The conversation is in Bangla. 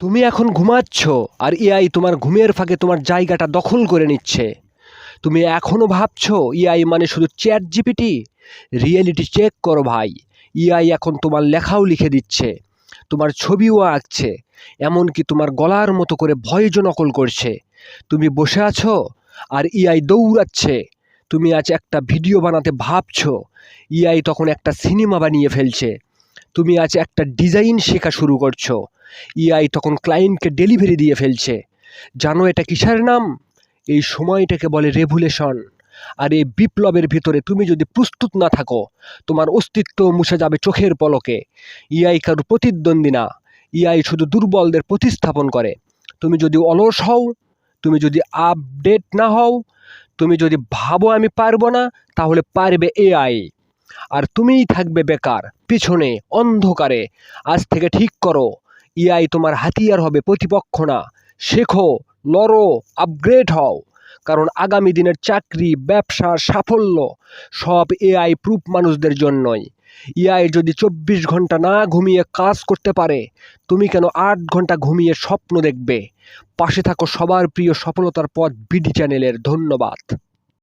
তুমি এখন ঘুমাচ্ছ আর এআই তোমার ঘুমের ফাঁকে তোমার জায়গাটা দখল করে নিচ্ছে। তুমি এখনও ভাবছ এআই মানে শুধু চ্যাট জিপিটি রিয়েলিটি চেক করো ভাই এআই এখন তোমার লেখাও লিখে দিচ্ছে, তোমার ছবিও আঁকছে, এমনকি তোমার গলার মতো করে ভয়েস নকল করছে। তুমি বসে আছো আর এআই দৌড়াচ্ছে, তুমি আজ একটা ভিডিও বানাতে ভাবছ এআই তখন একটা সিনেমা বানিয়ে ফেলছে তুমি আজ একটা ডিজাইন শেখা শুরু করছ। ইআই তখন ক্লায়েন্টকে ডেলিভারি দিয়ে ফেলছে। জানো এটা কিসের নাম? এই সময়টাকে বলে রেভুলেশন। আর এই বিপ্লবের ভিতরে তুমি যদি প্রস্তুত না থাকো, তোমার অস্তিত্ব মুছে যাবে চোখের পলকে। ইআই কারও প্রতিদ্বন্দ্বী না। ইআই শুধু দুর্বলদের প্রতিস্থাপন করে। তুমি যদি অলস হও, তুমি যদি আপডেট না হও, তুমি যদি ভাবো আমি পারব না, তাহলে পারবে এআই। আর তুমিই থাকবে বেকার, পিছনে, অন্ধকারে। আজ থেকে ঠিক করো ইআই তোমার হাতিয়ার হবে প্রতিপক্ষ না। শেখো, লড়ো আপগ্রেড হও, কারণ আগামী দিনের চাকরি, ব্যবসা, সাফল্য সব এআই প্রুফ মানুষদের জন্যই। এআই যদি চব্বিশ ঘণ্টা না ঘুমিয়ে কাজ করতে পারে, তুমি কেন আট ঘণ্টা ঘুমিয়ে স্বপ্ন দেখবে? পাশে থাকো সবার প্রিয় সফলতার পথ, বিডি চ্যানেলের ধন্যবাদ।